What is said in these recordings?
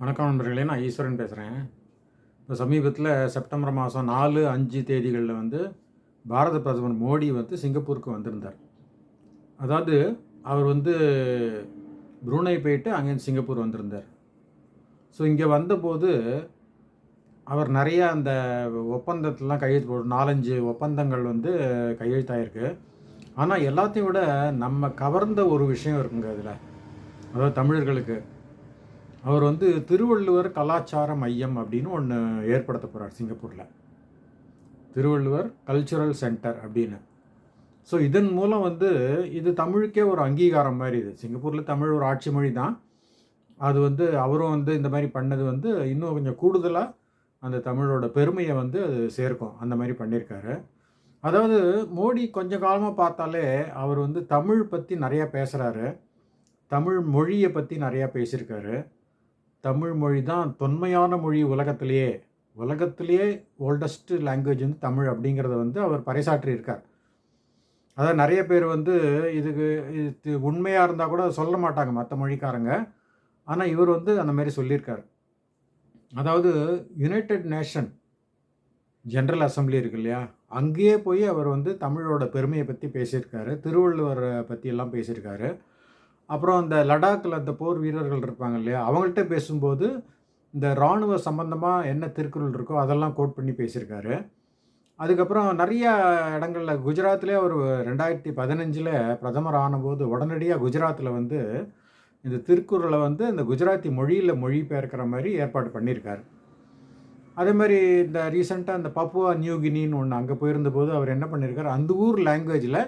வணக்கம் நண்பர்களே நான் ஈஸ்வரன் பேசுகிறேன் இப்போ சமீபத்தில் செப்டம்பர் மாதம் நாலு அஞ்சு தேதிகளில் வந்து பாரத பிரதமர் மோடி வந்து சிங்கப்பூருக்கு வந்திருந்தார். அதாவது அவர் வந்து புரூனை போயிட்டு அங்கேருந்து சிங்கப்பூர் வந்திருந்தார். ஸோ இங்கே வந்தபோது அவர் நிறையா அந்த ஒப்பந்தத்திலாம் கையெழுத்து போடு நாலஞ்சு ஒப்பந்தங்கள் வந்து கையெழுத்தாயிருக்கு. ஆனால் எல்லாத்தையும் விட நம்ம கவர்ந்த ஒரு விஷயம் இருக்குங்க அதில் அதாவது தமிழர்களுக்கு. அவர் வந்து திருவள்ளுவர் கலாச்சார மையம் அப்படின்னு ஒன்று ஏற்படுத்த போகிறார் சிங்கப்பூரில். திருவள்ளுவர் கல்ச்சுரல் சென்டர் அப்படின்னு. ஸோ இதன் மூலம் வந்து இது தமிழுக்கே ஒரு அங்கீகாரம் மாதிரி இது. சிங்கப்பூரில் தமிழ் ஒரு ஆட்சி மொழி தான். அது வந்து அவரும் வந்து இந்த மாதிரி பண்ணது வந்து இன்னும் கொஞ்சம் கூடுதலாக அந்த தமிழோட பெருமையை வந்து அது சேர்க்கும். அந்த மாதிரி பண்ணியிருக்காரு அதாவது மோடி கொஞ்ச காலமாக பார்த்தாலே அவர் வந்து தமிழ் பற்றி நிறையா பேசுகிறாரு தமிழ் மொழியை பற்றி நிறையா பேசியிருக்காரு. தமிழ் மொழி தான் தொன்மையான மொழி உலகத்திலேயே உலகத்திலேயே ஓல்டஸ்ட் லாங்குவேஜ் வந்து தமிழ் அப்படிங்கிறத வந்து அவர் பறைசாற்றியிருக்கார் அதாவது நிறைய பேர் வந்து இதுக்கு இது உண்மையாக இருந்தால் கூட சொல்ல மாட்டாங்க மற்ற மொழிக்காரங்க. ஆனால் இவர் வந்து அந்த மாதிரி சொல்லியிருக்கார். அதாவது யுனைடெட் நேஷன் ஜென்ரல் அசம்பிளி இருக்கு இல்லையா? அங்கேயே போய் அவர் வந்து தமிழோட பெருமையை பற்றி பேசியிருக்காரு. திருவள்ளுவரை பற்றியெல்லாம் பேசியிருக்காரு. அப்புறம் அந்த லடாக்கில் அந்த போர் வீரர்கள் இருப்பாங்க இல்லையா அவங்கள்ட்ட பேசும்போது இந்த இராணுவ சம்பந்தமாக என்ன திருக்குறள் இருக்கோ அதெல்லாம் கோட் பண்ணி பேசியிருக்காரு. அதுக்கப்புறம் நிறைய இடங்களில் குஜராத்லேயே அவர் ரெண்டாயிரத்தி பதினஞ்சில் பிரதமர் ஆனபோது உடனடியாக குஜராத்தில் வந்து இந்த திருக்குறளை வந்து இந்த குஜராத்தி மொழியில் மொழிபெயர்க்கிற மாதிரி ஏற்பாடு பண்ணியிருக்காரு. அதே மாதிரி இந்த ரீசெண்டாக இந்த பப்புவா நியூ கினின்னு ஒன்று அங்கே போயிருந்தபோது அவர் என்ன பண்ணியிருக்காரு அந்த ஊர் லாங்குவேஜில்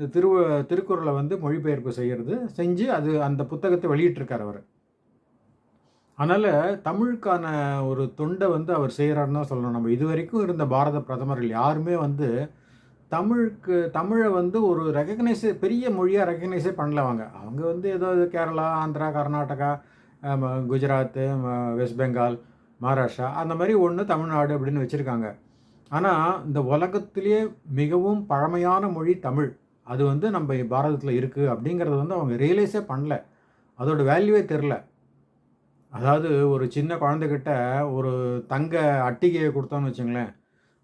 இந்த திரு திருக்குறளை வந்து மொழிபெயர்ப்பு செய்கிறது செஞ்சு அது அந்த புத்தகத்தை வெளியிட்டிருக்கார் அவர். அதனால் தமிழுக்கான ஒரு தொண்டை வந்து அவர் செய்கிறாருன்னு தான் சொல்லணும். நம்ம இது வரைக்கும் இருந்த பாரத பிரதமர்கள் யாருமே வந்து தமிழுக்கு தமிழை வந்து ஒரு ரெக்கக்னைஸே பெரிய மொழியாக ரெகக்னைஸே பண்ணலவாங்க அவங்க. வந்து ஏதோ கேரளா ஆந்திரா கர்நாடகா குஜராத்து வெஸ்ட் பெங்கால் மகாராஷ்டிரா அந்த மாதிரி ஒன்று தமிழ்நாடு அப்படின்னு வச்சுருக்காங்க. ஆனால் இந்த உலகத்திலே மிகவும் பழமையான மொழி தமிழ். அது வந்து நம்ம பாரதத்தில் இருக்குது அப்படிங்கிறத வந்து அவங்க ரியலைஸே பண்ணல. அதோட வேல்யூவே தெரில. அதாவது ஒரு சின்ன குழந்தைகிட்ட ஒரு தங்க அட்டிகையை கொடுத்தோன்னு வச்சுங்களேன்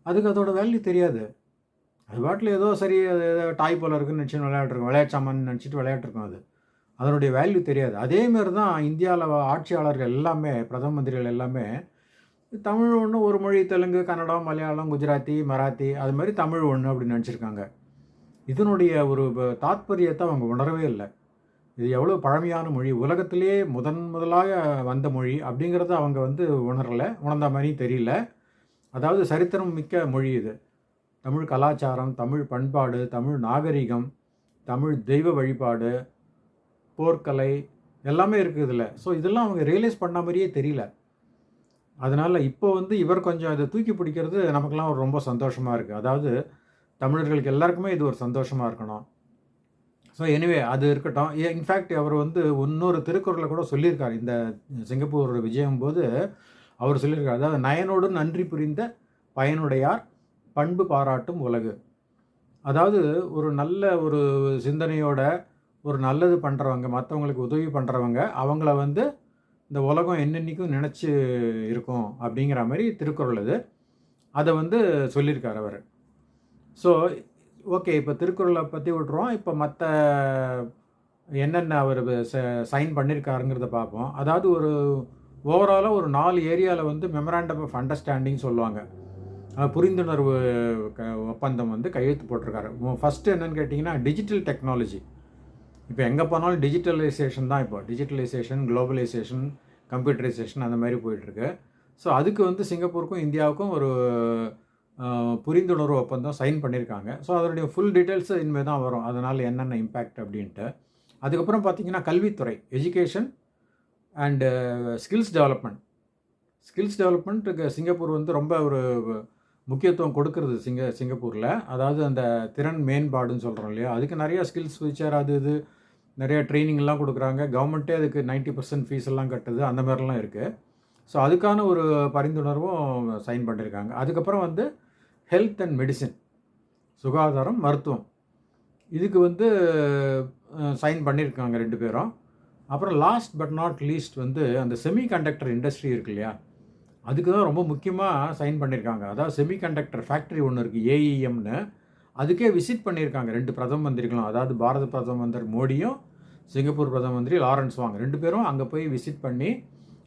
அதுக்கு அதோட வேல்யூ தெரியாது. அது பாட்டில் ஏதோ சரி அது ஏதோ டாய் போல இருக்குன்னு நினச்சி விளையாட்டுருக்கோம் விளையாட்டு நினச்சிட்டு விளையாட்டுருக்கோம் அது. அதனுடைய வேல்யூ தெரியாது. அதேமாரி தான் இந்தியாவில் ஆட்சியாளர்கள் எல்லாமே பிரதம மந்திரிகள் எல்லாமே தமிழ் ஒன்று ஒரு மொழி தெலுங்கு கன்னடம் மலையாளம் குஜராத்தி மராத்தி அது மாதிரி தமிழ் ஒன்று அப்படின்னு நினச்சிருக்காங்க. இதனுடைய ஒரு தாத்பரியத்தை அவங்க உணரவே இல்லை. இது எவ்வளோ பழமையான மொழி உலகத்திலே முதன் முதலாக வந்த மொழி அப்படிங்கிறத அவங்க வந்து உணரலை உணர்ந்த மாதிரி தெரியல. அதாவது சரித்திரம் மிக்க மொழி இது. தமிழ் கலாச்சாரம் தமிழ் பண்பாடு தமிழ் நாகரிகம் தமிழ் தெய்வ வழிபாடு போர்க்கலை எல்லாமே இருக்குது இதில். ஸோ இதெல்லாம் அவங்க ரியலைஸ் பண்ண மாதிரியே தெரியல. அதனால் இப்போ வந்து இவர் கொஞ்சம் இதை தூக்கி பிடிக்கிறது நமக்கெல்லாம் ரொம்ப சந்தோஷமாக இருக்குது அதாவது தமிழர்களுக்கு எல்லாருக்குமே இது ஒரு சந்தோஷமாக இருக்கணும். ஸோ எனிவே அது இருக்கட்டும். இன்ஃபேக்ட் அவர் வந்து இன்னொரு திருக்குறளை கூட சொல்லியிருக்கார். இந்த சிங்கப்பூர் விஜயம் போது அவர் சொல்லியிருக்கார். அதாவது நயனோடு நன்றி புரிந்த பயனுடையார் பண்பு பாராட்டும் உலகு. அதாவது ஒரு நல்ல ஒரு சிந்தனையோட ஒரு நல்லது பண்ணுறவங்க மற்றவங்களுக்கு உதவி பண்ணுறவங்க அவங்கள வந்து இந்த உலகம் என்னென்னைக்கும் நினச்சி இருக்கும் அப்படிங்கிற மாதிரி திருக்குறள் இது அதை வந்து சொல்லியிருக்கார் அவர். ஸோ ஓகே இப்போ திருக்குறளை பற்றி விட்றோம் இப்போ மற்ற என்னென்ன அவர் சைன் பண்ணியிருக்காருங்கிறத பார்ப்போம். அதாவது ஒரு ஓவராலாக ஒரு நாலு ஏரியாவில் வந்து மெமராண்டம் ஆஃப் அண்டர்ஸ்டாண்டிங் சொல்லுவாங்க. புரிந்துணர்வு க ஒப்பந்தம் வந்து கையெழுத்து போட்டிருக்காரு. ஃபஸ்ட்டு என்னென்னு கேட்டிங்கன்னா டிஜிட்டல் டெக்னாலஜி இப்போ எங்கே போனாலும் டிஜிட்டலைசேஷன் தான் இப்போ. டிஜிட்டலைசேஷன் குளோபலைசேஷன் கம்ப்யூட்டரைசேஷன் அந்த மாதிரி போயிட்டுருக்கு ஸோ அதுக்கு வந்து சிங்கப்பூருக்கும் இந்தியாவுக்கும் ஒரு புரிந்துணர்வு ஒப்பந்தம் சைன் பண்ணியிருக்காங்க. ஸோ அதனுடைய ஃபுல் டீட்டெயில்ஸ் இனிமேல் தான் வரும். அதனால் என்னென்ன இம்பேக்ட் அப்படின்ட்டு. அதுக்கப்புறம் பார்த்திங்கன்னா கல்வித்துறை education and skills development skills டெவலப்மெண்ட்டுக்கு Singapore வந்து ரொம்ப ஒரு முக்கியத்துவம் கொடுக்கறது சிங்க சிங்கப்பூரில். அதாவது அந்த திறன் மேம்பாடுன்னு சொல்கிறோம் இல்லையா? அதுக்கு நிறையா ஸ்கில்ஸ் ஃபியூச்சர் அது இது நிறைய ட்ரைனிங்லாம் கொடுக்குறாங்க. கவர்மெண்ட்டே அதுக்கு நைன்ட்டி பர்சன்ட் ஃபீஸ் எல்லாம் கட்டுது. அந்த மாதிரிலாம் இருக்குது ஸோ அதுக்கான ஒரு பரிந்துணர்வும் சைன் பண்ணியிருக்காங்க. அதுக்கப்புறம் வந்து ஹெல்த் அண்ட் மெடிசின் சுகாதாரம் மருத்துவம். இதுக்கு வந்து சைன் பண்ணியிருக்காங்க ரெண்டு பேரும். அப்புறம் லாஸ்ட் பட் நாட் லீஸ்ட் வந்து அந்த செமி கண்டக்டர் இண்டஸ்ட்ரி இருக்கு இல்லையா? அதுக்கு தான் ரொம்ப முக்கியமாக சைன் பண்ணியிருக்காங்க. அதாவது செமி கண்டக்டர் ஃபேக்ட்ரி ஒன்று இருக்குது ஏஇஎம்னு அதுக்கே விசிட் பண்ணியிருக்காங்க ரெண்டு பிரதம மந்திரிகளும். அதாவது பாரத பிரதம மந்திரி மோடியும் சிங்கப்பூர் பிரதம மந்திரி லாரன்ஸ் வாங்க. ரெண்டு பேரும் அங்கே போய் விசிட் பண்ணி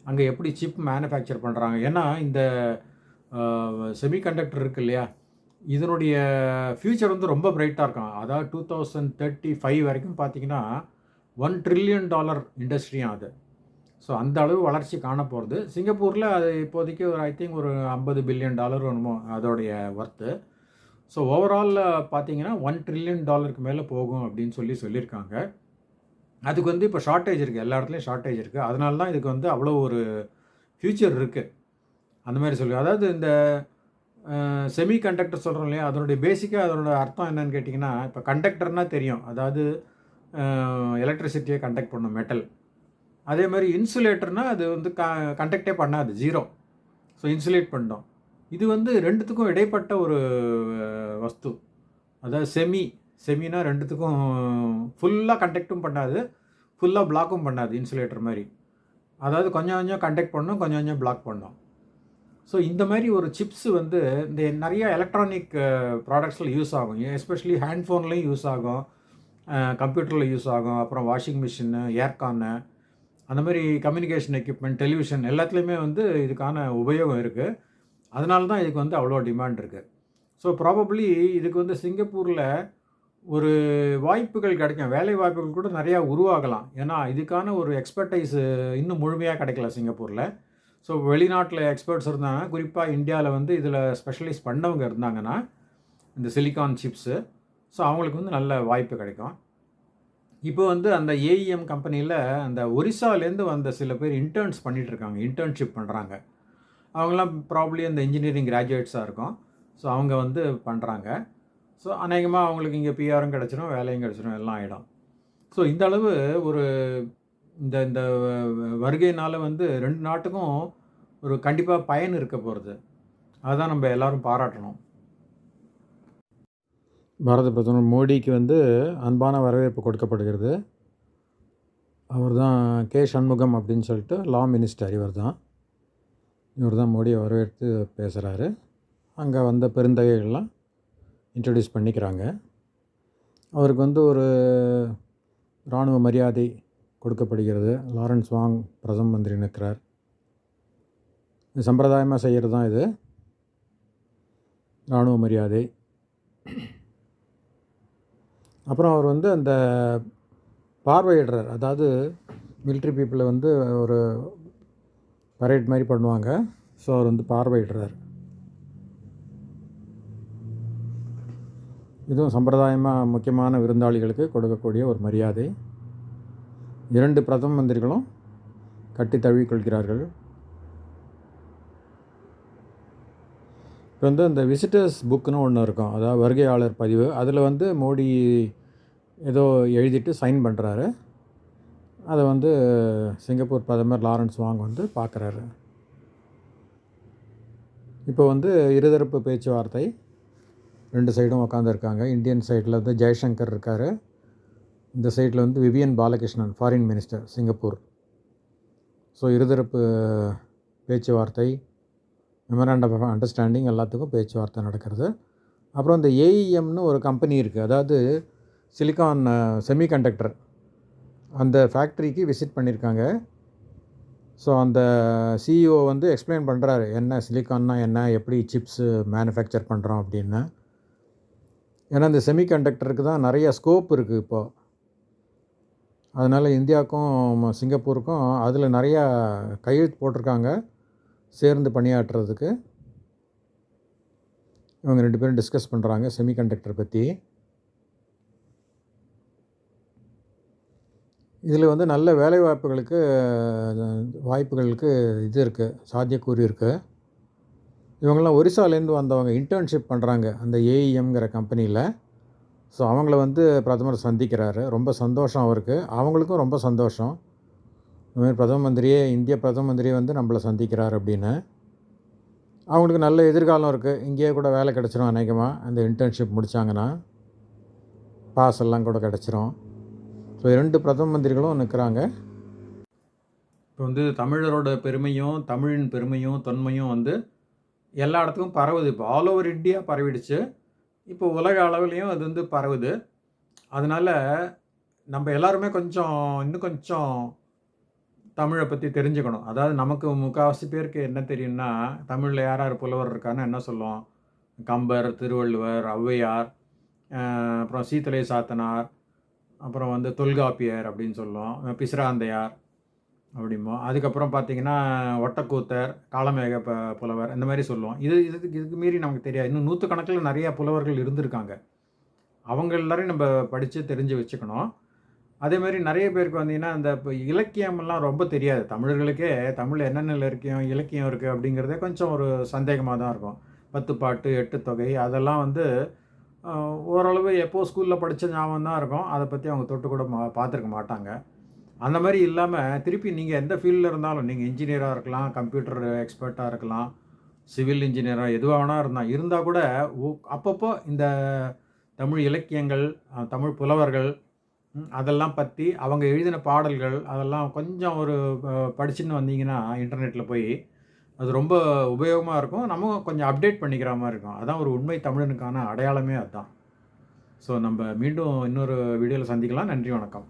அங்கே எப்படி சிப் மேனுஃபேக்சர் பண்ணுறாங்க ஏன்னா இந்த செமி கண்டக்டர் இருக்கு இல்லையா? இதனுடைய ஃப்யூச்சர் வந்து ரொம்ப பிரைட்டாக இருக்கும். அதாவது டூ தௌசண்ட் தேர்ட்டி ஃபைவ் வரைக்கும் பார்த்தீங்கன்னா ஒன் ட்ரில்லியன் டாலர் இண்டஸ்ட்ரியும் அது. ஸோ அந்த அளவு வளர்ச்சி காண போகிறது சிங்கப்பூரில் அது இப்போதைக்கு ஒரு ஐ திங்க் ஒரு ஐம்பது பில்லியன் டாலர் வேணுமோ அதோடைய ஒர்த்து ஸோ ஓவராலில் பார்த்தீங்கன்னா ஒன் ட்ரில்லியன் டாலருக்கு மேலே போகும் அப்படின்னு சொல்லி சொல்லியிருக்காங்க. அதுக்கு வந்து இப்போ ஷார்ட்டேஜ் இருக்குது எல்லா இடத்துலையும் ஷார்ட்டேஜ் இருக்குது அதனால தான் இதுக்கு வந்து அவ்வளோ ஒரு ஃப்யூச்சர் இருக்குது அந்த மாதிரி சொல்லி அதாவது இந்த செமி கண்டக்டர் சொல்கிறோம் இல்லையா? அதனுடைய பேசிக்காக அதனோட அர்த்தம் என்னன்னு கேட்டிங்கன்னா இப்போ கண்டக்டர்னால் தெரியும். அதாவது எலக்ட்ரிசிட்டியை கண்டக்ட் பண்ணும் மெட்டல் அதே மாதிரி இன்சுலேட்டர்னால் அது வந்து க கண்டக்டே பண்ணாது. ஜீரோ ஸோ இன்சுலேட் பண்ணோம் இது வந்து ரெண்டுத்துக்கும் இடைப்பட்ட ஒரு வஸ்து. அதாவது செமி செமினா ரெண்டுத்துக்கும் ஃபுல்லாக கண்டக்டும் பண்ணாது. ஃபுல்லாக பிளாக்கும் பண்ணாது இன்சுலேட்டர் மாதிரி. அதாவது கொஞ்சம் கொஞ்சம் கண்டக்ட் பண்ணும் கொஞ்சம் கொஞ்சம் பிளாக் பண்ணோம். ஸோ இந்த மாதிரி ஒரு சிப்ஸ் வந்து இந்த நிறைய எலக்ட்ரானிக் ப்ராடக்ட்ஸில் யூஸ் ஆகும். எஸ்பெஷலி ஹேண்ட் ஃபோன்லேயும் யூஸ் ஆகும். Uh, கம்ப்யூட்டரில் யூஸ் ஆகும். அப்புறம் வாஷிங் மிஷினு ஏர்கானு அந்த மாதிரி கம்யூனிகேஷன் எக்யூப்மெண்ட் டெலிவிஷன் எல்லாத்துலேயுமே வந்து இதுக்கான உபயோகம் இருக்குது அதனால தான் இதுக்கு வந்து அவ்வளோ டிமாண்ட் இருக்குது ஸோ ப்ராபப்ளி இதுக்கு வந்து சிங்கப்பூரில் ஒரு வாய்ப்புகள் கிடைக்கும். வேலை வாய்ப்புகள் கூட நிறையா உருவாகலாம். ஏன்னா இதுக்கான ஒரு எக்ஸ்பர்டைஸு இன்னும் முழுமையாக கிடைக்கல சிங்கப்பூரில். ஸோ வெளிநாட்டில் எக்ஸ்பர்ட்ஸ் இருந்தாங்க. குறிப்பாக இந்தியாவில் வந்து இதில் ஸ்பெஷலைஸ் பண்ணவங்க இருந்தாங்கன்னா இந்த சிலிக்கான் சிப்ஸு ஸோ அவங்களுக்கு வந்து நல்ல வாய்ப்பு கிடைக்கும். இப்போ வந்து அந்த ஏஇஎம் கம்பெனியில் அந்த ஒரிசாலேருந்து வந்த சில பேர் இன்டர்ன்ஸ் பண்ணிகிட்ருக்காங்க இன்டர்ன்ஷிப் பண்ணுறாங்க அவங்களாம் ப்ராப்ளி அந்த இன்ஜினியரிங் கிராஜுவேட்ஸாக இருக்கும். ஸோ அவங்க வந்து பண்ணுறாங்க ஸோ அநேகமாக அவங்களுக்கு இங்கே பிஆரும் கிடச்சிரும் வேலையும் கிடச்சிரும் எல்லாம் ஆகிடும் ஸோ இந்த அளவு ஒரு இந்த இந்த வருகையினால் வந்து ரெண்டு நாட்டுக்கும் ஒரு கண்டிப்பாக பயன் இருக்க போகிறது அதுதான் நம்ம எல்லோரும் பாராட்டணும். பாரத பிரதமர் மோடிக்கு வந்து அன்பான வரவேற்பு கொடுக்கப்படுகிறது. அவர் தான் கே. சண்முகம் அப்படின்னு சொல்லிட்டு லா மினிஸ்டர் இவர் தான் இவர் தான் மோடியை வரவேற்று பேசுகிறாரு அங்கே வந்த பெருந்தகைகள்லாம் இன்ட்ரடியூஸ் பண்ணிக்கிறாங்க. அவருக்கு வந்து ஒரு இராணுவ மரியாதை கொடுக்கப்படுகிறது. லாரன்ஸ் வாங் பிரதம மந்திரி நிற்கிறார் சம்பிரதாயமாக செய்கிறது தான் இது. இராணுவ மரியாதை. அப்புறம் அவர் வந்து அந்த பார்வையிடுறார். அதாவது மிலிட்ரி பீப்புளை வந்து ஒரு பரேட் மாதிரி பண்ணுவாங்க. ஸோ அவர் வந்து பார்வையிடுறார். இதுவும் சம்பிரதாயமாக முக்கியமான விருந்தாளிகளுக்கு கொடுக்கக்கூடிய ஒரு மரியாதை. இரண்டு பிரதம மந்திரிகளும் கட்டி தழுவிக்கொள்கிறார்கள் இப்போ வந்து அந்த விசிட்டர்ஸ் புக்குன்னு ஒன்று இருக்கும். அதாவது வருகையாளர் பதிவு. அதில் வந்து மோடி ஏதோ எழுதிட்டு சைன் பண்ணுறாரு அதை வந்து சிங்கப்பூர் பிரதமர் லாரன்ஸ் வாங் வந்து பார்க்குறாரு இப்போ வந்து இருதரப்பு பேச்சுவார்த்தை. ரெண்டு சைடும் உட்காந்துருக்காங்க இந்தியன் சைடில் வந்து ஜெய்சங்கர் இருக்கார். இந்த சைடில் வந்து Vivian Balakrishnan foreign minister Singapore. So இருதரப்பு பேச்சுவார்த்தை மெமராண்டம் ஆஃப் அண்டர்ஸ்டாண்டிங் எல்லாத்துக்கும் பேச்சுவார்த்தை நடக்கிறது. அப்புறம் இந்த ஏஇஎம்னு ஒரு கம்பெனி இருக்குது அதாவது சிலிக்கான் செமிகண்டக்டர் அந்த ஃபேக்ட்ரிக்கு விசிட் பண்ணியிருக்காங்க ஸோ அந்த சிஇஓ வந்து எக்ஸ்பிளைன் பண்ணுறாரு என்ன சிலிக்கான்னா என்ன? எப்படி சிப்ஸு மேனுஃபேக்சர் பண்ணுறோம் அப்படின்னு. ஏன்னா இந்த செமிகண்டக்டருக்கு தான் நிறைய ஸ்கோப் இருக்குது இப்போது அதனால் இந்தியாவுக்கும் சிங்கப்பூருக்கும் அதில் நிறையா கையெழுத்து போட்டிருக்காங்க. சேர்ந்து பணியாற்றுறதுக்கு இவங்க ரெண்டு பேரும் டிஸ்கஸ் பண்ணுறாங்க செமிகண்டக்டர் பற்றி இதில் வந்து நல்ல வேலைவாய்ப்புகளுக்கு வாய்ப்புகளுக்கு இது இருக்குது சாத்தியக்கூறு இருக்குது இவங்கெல்லாம் ஒரிசாலேருந்து வந்தவங்க இன்டர்ன்ஷிப் பண்ணுறாங்க அந்த ஏஇஎம்ங்கிற கம்பெனியில் ஸோ அவங்கள வந்து பிரதமர் சந்திக்கிறாரு. ரொம்ப சந்தோஷம் அவருக்கு. அவங்களுக்கும் ரொம்ப சந்தோஷம். இதுமாதிரி பிரதம மந்திரியே இந்திய பிரதம மந்திரியே வந்து நம்மளை சந்திக்கிறார் அப்படின்னு. அவங்களுக்கு நல்ல எதிர்காலம் இருக்குது இங்கேயே கூட வேலை கிடச்சிரும் அநேகமாக அந்த இன்டர்ன்ஷிப் முடித்தாங்கன்னா பாஸ் எல்லாம் கூட கிடச்சிரும். ஸோ ரெண்டு பிரதம மந்திரிகளும் நிற்கிறாங்க இப்போ வந்து தமிழரோட பெருமையும் தமிழின் பெருமையும் தொன்மையும் வந்து எல்லா இடத்துக்கும் பரவுது. இப்போ ஆல் ஓவர் இந்தியா பரவிடுச்சு. இப்போ உலக அளவுலேயும் அது வந்து பரவுது. அதனால் நம்ம எல்லாருமே கொஞ்சம் இன்னும் கொஞ்சம் தமிழை பற்றி தெரிஞ்சுக்கணும். அதாவது நமக்கு முக்கால்வாசி பேருக்கு என்ன தெரியும்னா தமிழில் யார் யார் புலவர் இருக்கான்னு என்ன சொல்லுவோம்? கம்பர் திருவள்ளுவர் ஔவையார் அப்புறம் சீத்தலை சாத்தனார் அப்புறம் வந்து தொல்காப்பியர் அப்படின்னு சொல்லுவோம். பிசிராந்தையார் அப்படிமோ அதுக்கப்புறம் பார்த்தீங்கன்னா ஒட்டக்கூத்தர் காலமேக ப புலவர் இந்த மாதிரி சொல்லுவோம். இது இதுக்கு இதுக்கு மீறி நமக்கு தெரியாது. இன்னும் நூற்றுக்கணக்கில் நிறையா புலவர்கள் இருந்திருக்காங்க. அவங்க எல்லாரையும் நம்ம படித்து தெரிஞ்சு வச்சுக்கணும். அதே மாதிரி நிறைய பேருக்கு வந்தீங்கன்னா இந்த இப்போ இலக்கியமெல்லாம் ரொம்ப தெரியாது. தமிழர்களுக்கே தமிழில் என்னென்ன இலக்கியம் இலக்கியம் இருக்குது அப்படிங்கிறதே கொஞ்சம் ஒரு சந்தேகமாக தான் இருக்கும். பத்து பாட்டு எட்டு தொகை அதெல்லாம் வந்து ஓரளவு எப்போ ஸ்கூலில் படித்த ஞாபகம் தான் இருக்கும். அதை பற்றி அவங்க தொட்டு கூட மா பார்த்துருக்க மாட்டாங்க. அந்த மாதிரி இல்லாமல் திருப்பி நீங்கள் எந்த ஃபீல்டில் இருந்தாலும் நீங்கள் இன்ஜினியராக இருக்கலாம் கம்ப்யூட்டர் எக்ஸ்பர்ட்டாக இருக்கலாம் சிவில் இன்ஜினியராக எதுவாக வேணா இருந்தால் இருந்தால் கூட அப்பப்போ இந்த தமிழ் இலக்கியங்கள் தமிழ் புலவர்கள் அதெல்லாம் பற்றி அவங்க எழுதின பாடல்கள் அதெல்லாம் கொஞ்சம் ஒரு படிச்சுன்னு வந்தீங்கன்னா இன்டர்நெட்டில் போய் அது ரொம்ப உபயோகமாக இருக்கும். நம்ம கொஞ்சம் அப்டேட் பண்ணிக்கிற மாதிரி இருக்கும். அதான் ஒரு உண்மை தமிழனுக்கான அடையாளமே அதுதான் ஸோ நம்ம மீண்டும் இன்னொரு வீடியோவில் சந்திக்கலாம். நன்றி வணக்கம்.